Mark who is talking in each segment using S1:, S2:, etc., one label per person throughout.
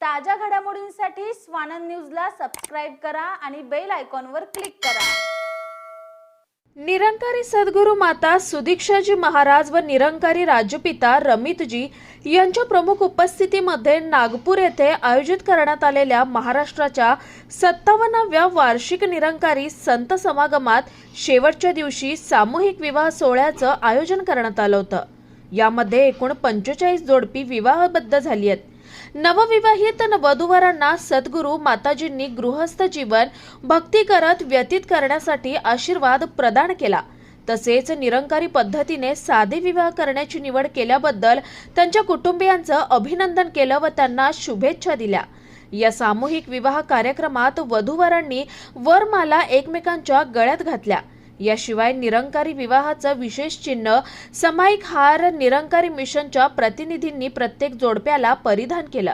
S1: ताज्या घडामोडींसाठी स्वानंद न्यूजला सबस्क्राईब करा आणि बेल आयकॉनवर क्लिक करा.
S2: निरंकारी सद्गुरू माता सुदीक्षाजी महाराज व निरंकारी राजपिता रमितजी यांच्या प्रमुख उपस्थितीमध्ये नागपूर येथे आयोजित करण्यात आलेल्या महाराष्ट्राच्या सत्तावन्नाव्या वार्षिक निरंकारी संत समागमात शेवटच्या दिवशी सामूहिक विवाह सोहळ्याचं आयोजन करण्यात आलं होतं. यामध्ये एकूण पंचेचाळीस जोडपी विवाहबद्ध झाली आहेत. नवविवाहित वधूवरांना सद्गुरू माताजींनी गृहस्थ जीवन भक्ती करत व्यतीत करण्यासाठी आशीर्वाद प्रदान केला. तसेच निरंकारी पद्धतीने साधे विवाह करण्याची निवड केल्याबद्दल त्यांच्या कुटुंबियांचं अभिनंदन केलं व त्यांना शुभेच्छा दिल्या. या सामूहिक विवाह कार्यक्रमात वधूवरांनी वरमाला एकमेकांच्या गळ्यात घातल्या. याशिवाय निरंकारी विवाहाचं विशेष चिन्ह समायिक हार निरंकारी मिशनच्या प्रतिनिधींनी प्रत्येक जोडप्याला परिधान केलं.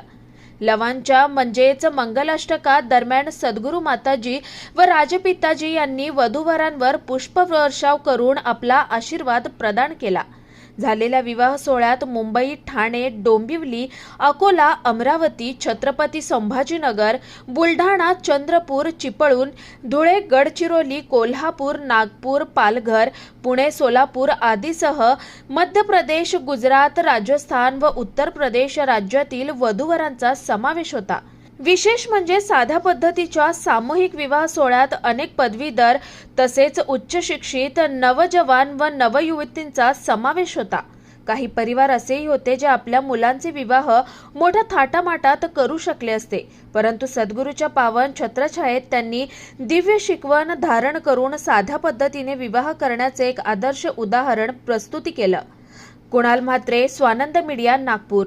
S2: लवांच्या म्हणजेच मंगलाष्टकात दरम्यान सद्गुरू माताजी व राजपिताजी यांनी वधूवरांवर पुष्पवर्षाव करून आपला आशीर्वाद प्रदान केला. झालेल्या विवाह सोहळ्यात मुंबई ठाणे डोंबिवली अकोला अमरावती छत्रपती संभाजीनगर बुलढाणा चंद्रपूर चिपळूण धुळे गडचिरोली कोल्हापूर नागपूर पालघर पुणे सोलापूर आदीसह मध्य प्रदेश गुजरात राजस्थान व उत्तर प्रदेश राज्यातील वधूवरांचा समावेश होता. विशेष म्हणजे साध्या पद्धतीच्या सामूहिक विवाह सोहळ्यात अनेक पदवीधर तसेच उच्च शिक्षित नवजवान व नवयुवतींचा समावेश होता. काही परिवार असेही होते जे आपल्या मुलांचे विवाह मोठ्या थाटामाटात करू शकले असते. परंतु सद्गुरूच्या पावन छत्रछायेत त्यांनी दिव्य शिकवण धारण करून साध्या पद्धतीने विवाह करण्याचे एक आदर्श उदाहरण प्रस्तुती केलं. कुणाल म्हात्रे स्वानंद मीडिया नागपूर.